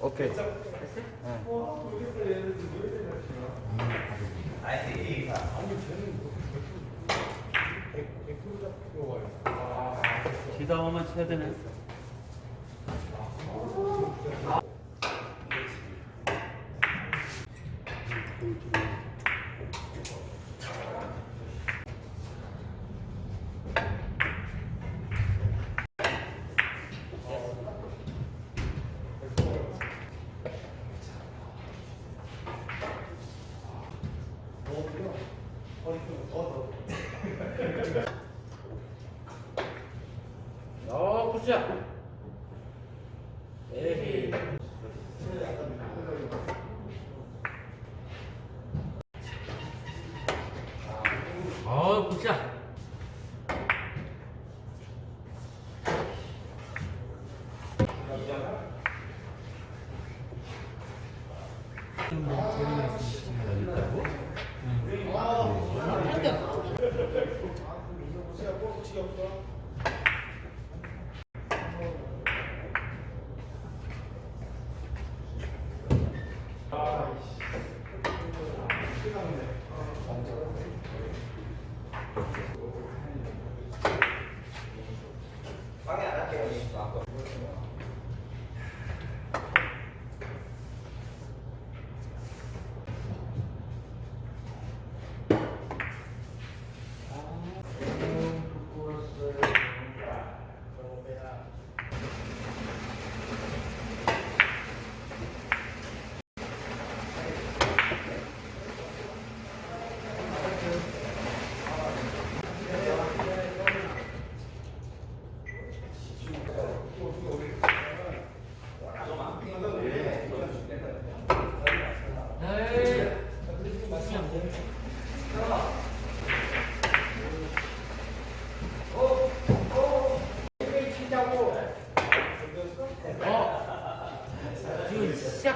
오케이. 지다오만 쳐야 되네. 어,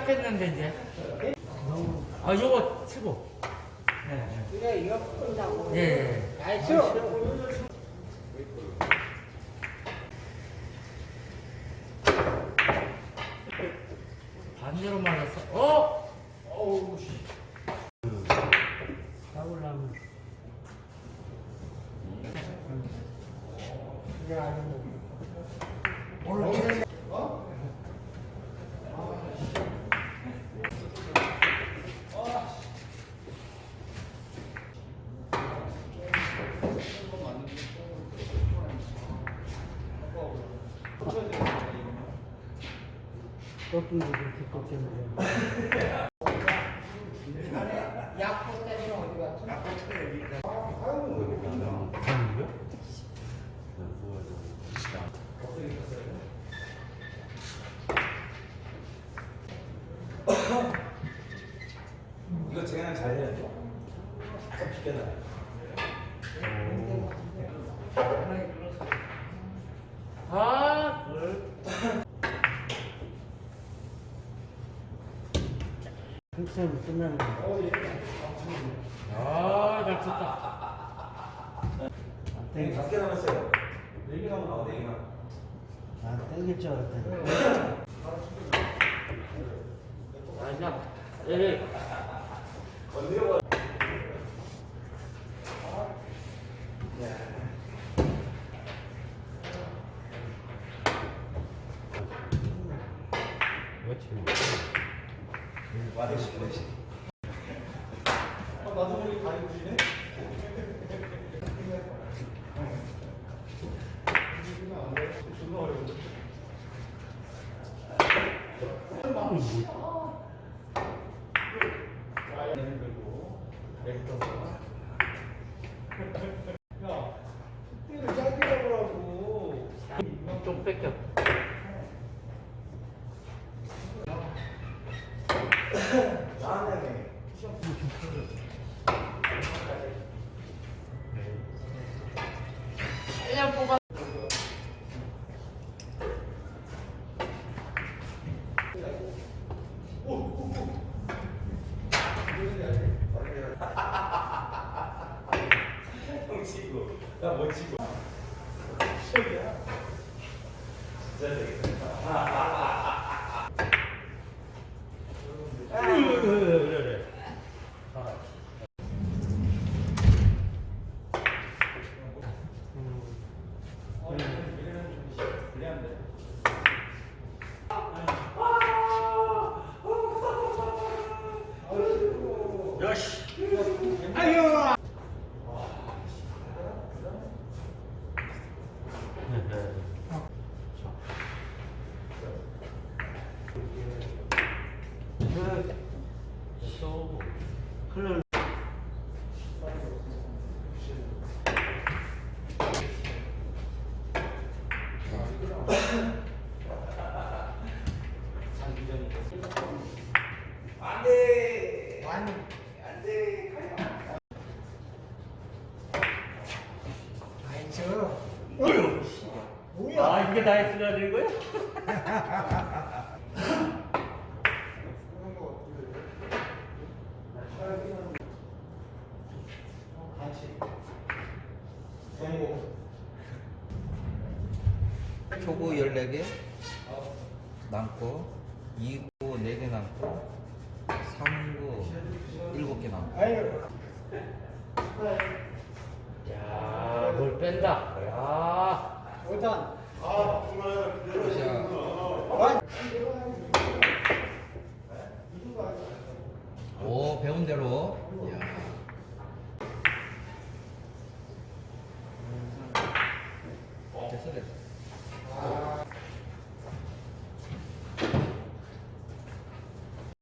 시작했는데 이제. 아, 요거 치고. 네. 그래 이거 푼다고. 예. 예. 알죠? 반대로 맞았어. 어? 어우 씨. 잡으려면. 그래 아니면. 올라오는 꺾이고 뒷꺾이는 약국 때문에 어디 갔어? 이거 제가 잘해야죠. 좀 비켜놔요. 아, 흑선 끝나는 거. 아, 잘 쳤다. 네, 다섯 개 남았어요. 네개 남은 나와, 네 개만. 아 땡길 줄 알았더니. 아니야. 에 그래 그래. 야씨. 아유. 자. 또 클럽 안돼 아니 안돼 아이 저아 이게 다 했어야 되는 거야? 초구 14개? 남고 2구 4개 남고 3구 7개 남고. 아유 야뭘 뺀다. 야. 오단 굿샷 오 배운 대로. 이야. 됐어 됐어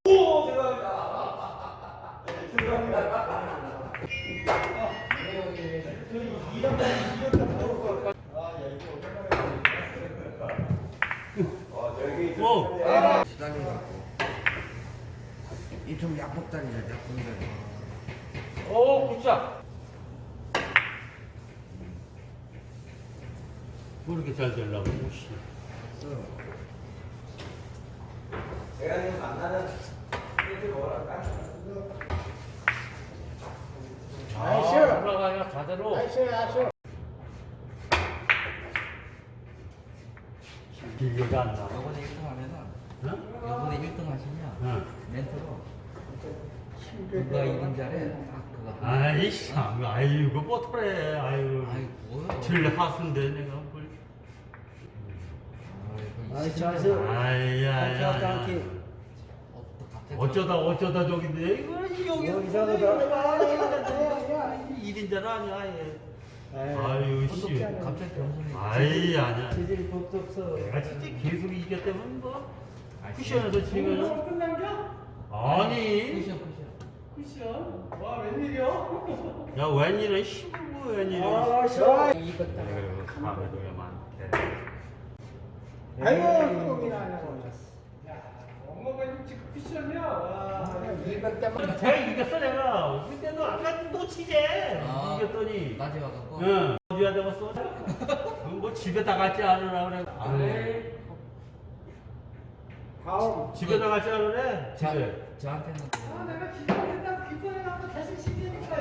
오 죄송합니다 오! 이좀 약복다리냐 약복다리 오 굿샷 뭐 이렇게 잘 되려고 오씨 제가 지금 만나는 일들 뭐랄까 나이스. 아, 올라가야 자대로 나 길게가 안 나. 요번에 1등 하면은 응? 요번에 1등 하시면 응. 멘트로 누가 이긴 자래 딱 그거 아이씨, 아이고 뽀트래, 아이고. 아이 뭐야 질 하순데 내가 뭘. 아이고, 아이 이 잘했어 아야야. 어, 어쩌다 어쩌다 저긴데 이거 여기 뭐 이상하다. 일인자는 아니야 얘. 아유, 아유 씨. 갑자기 병선이 아이 아니야. 재질이 법도 없어 내가 진짜 계속 이겼다면 뭐 아, 쿠션에서 지면 끝난 겨? 아니. 쿠션 쿠션 쿠션 와 웬일이야? 야 웬일은 시부고 웬일은. 아 좋아 이겼다 아이고 감에도 많대. 아이고 똥이나 하냐고 엄마가 일찍 쿠션이야. 와. 이겼다 제가 이겼어 내가. 근데 너 아까 놓치제. 아. 이겼더니. 낮에 와갖고 응. 어디야 되고 써? 뭐 집에 다 갈지 않으라 그래. 아이. 다음 집에 다 갈지 않으래. 자, 집에. 저한테는 아, 내가 기도했다. 기도해갖고 다시 시키니까.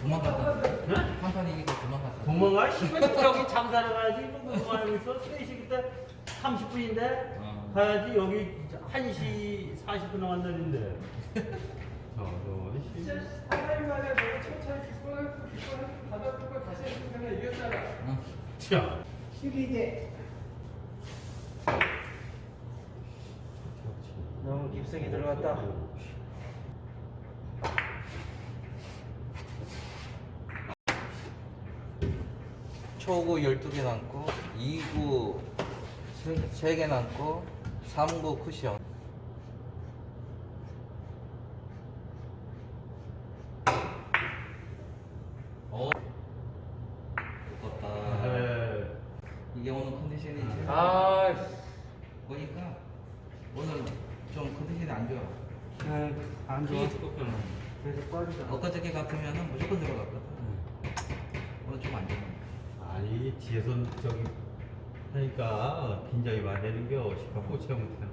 도망갔다 응? 한 판 이기고 도망갔다 도망가? 씨발 저기 장사를 가야지. 뭐 뭐하고 있어? 3시 그때 30분인데 어. 가야지 여기 1시 40분 남았는데. 씨. 진짜 사나이 말이야. 내가 천천히 기도했고 기도했고 받아보고 다시 했으면 이겼잖아. 응. 자. 12대 너무 깊숙이 들어갔다 초구 12개 남고 2구 3개 남고 3구 쿠션 어? 두껍다. 에. 이게 오늘 컨디션이 제일 아. 보니까 오늘 좀 컨디션이 안 좋아. 안 좋아. 그래서 빠지다 엊그저께 같으면 무조건 들어갔거든. 오늘 좀 안 좋아. 아니 뒤에서 저기 하니까 긴장이 많이 되는 겨. 씨발 꼬치가 못하네.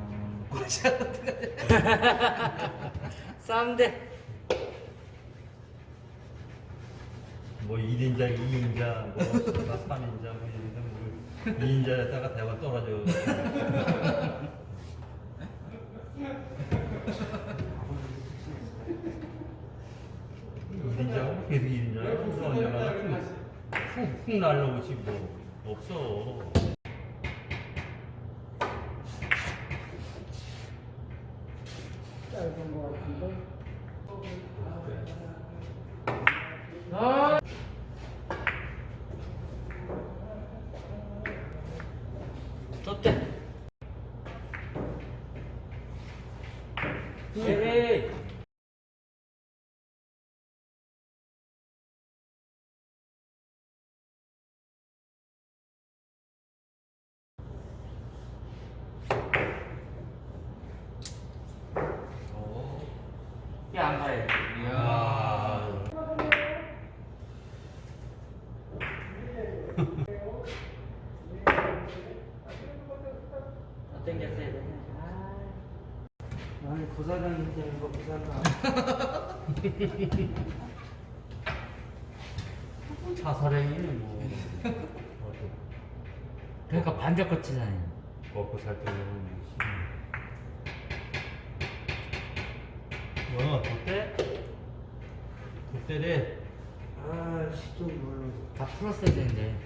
음, 쌈대. 뭐 1인자, 2인자, 뭐 3인자, 뭐 이런데 뭐 2인자에다가 대만 떨어져. 이인자 계속 1인자. 언제나 훅훅 날라오지 뭐 없어. 짧은 거 같은데 아. 좋대. 에이. 안 가요. 이야. 땡겼어야 되네. 아니 부사장인데 이거 부사장. 차사랭이네 뭐. 그러니까 반짝 거치잖아요. 먹고 살 때는 뭐 돗대? 돗대래 아씨 좀 몰라. 다 풀었어야 되는데.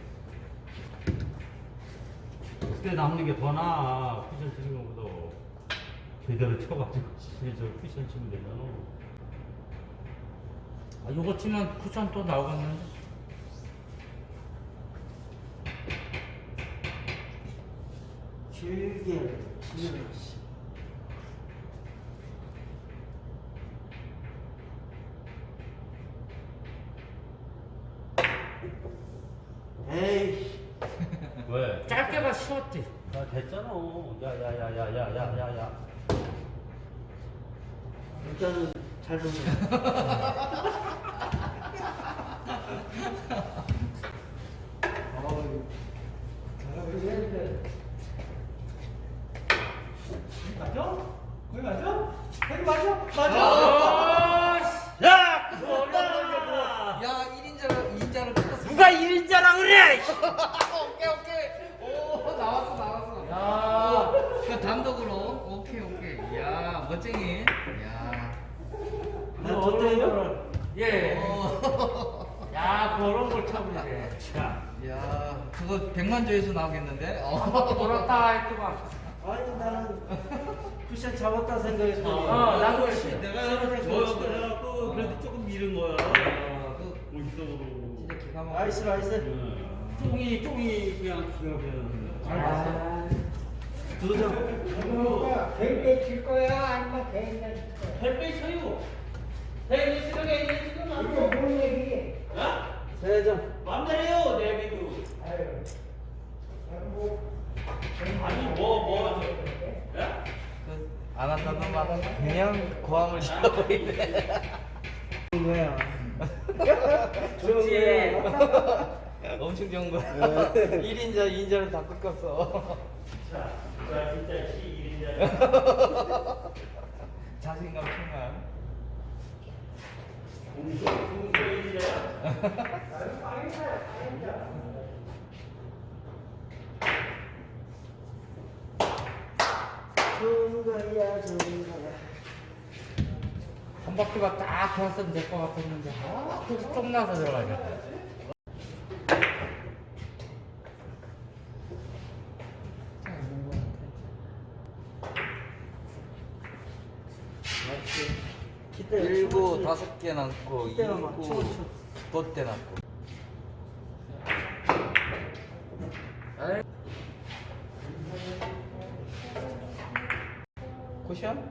돗대 남는 게 더 나아 쿠션 치는 것보다 제대로 쳐가지고 저 쿠션 치면 되잖아 아, 요거 치면 쿠션 또 나오겠는데? 길게 길게. 에이. 왜? 짧게가 쉬웠지. 아 됐잖아 야야야야야야야야 일단은 잘 보네. 어우. 맞아? 거기 맞아? 거기 맞아? 아, 야! 그거 얼마나 야, 1인자를 2인자를 뜯었어. 누가 1인자라 그래! 오케이, 오케이. 오, 나왔어, 나왔어. 야. 그 단독으로. 오케이, 오케이. 야, 멋쟁이. 저때요? 예. 오. 야, 그런 걸 쳐보네. 야, 그거 100만 조회수 나오겠는데? 어. 돌았다 했더만. 아니 나는 쿠션 잡았다 생각했더니. 어, 나도 씨, 내가 저 그래갖고 그래도 조금 미른 거야 그 멋있어 진짜 기가 막혀. 나이스 나이스. 응. 쫑이 쫑이 그냥 기가 막혀 아. 두장 뱅뱅 칠 거야? 아니면 뱅뱅 칠 거야? 헬빼 쳐요. 헬빼 치는 게 있는 지금 이거 안뭔 얘기? 어? 세 장. 맘대로 해요, 내비도. 아유. 아유, 뭐. 아니, 뭐, 뭐. 야? 그, 안 한다는 말은 그냥 고함을 지르고 있네. 뭐야? 좋지. 엄청 좋은 거야. 1인자, 2인자를 다 꺾었어. 자, 자 진짜 시 1인자 자신감 충만. 공소 공소 1인자야 좋은 거야 좋은 거야. 한 바퀴가 딱 돌았으면 될 것 같았는데, 아, 그래서 좀 나서 들어가냐. 맞지. 기대 개 남고, 기대가 막 치고 쳐. 돛대 남고. 쿠션?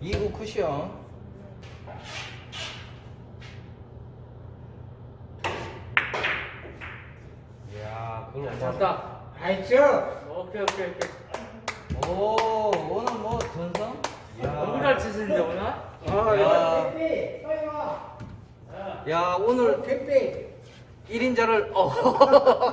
이구 쿠션. 이야, 그걸 못 봤어. 됐다. 알죠? 오케이, 오케이, 오케이. 오, 오늘 뭐 전성? 너무 잘 치시는데, 오늘? 아, 야, 야 오늘 택배 1인자를 어.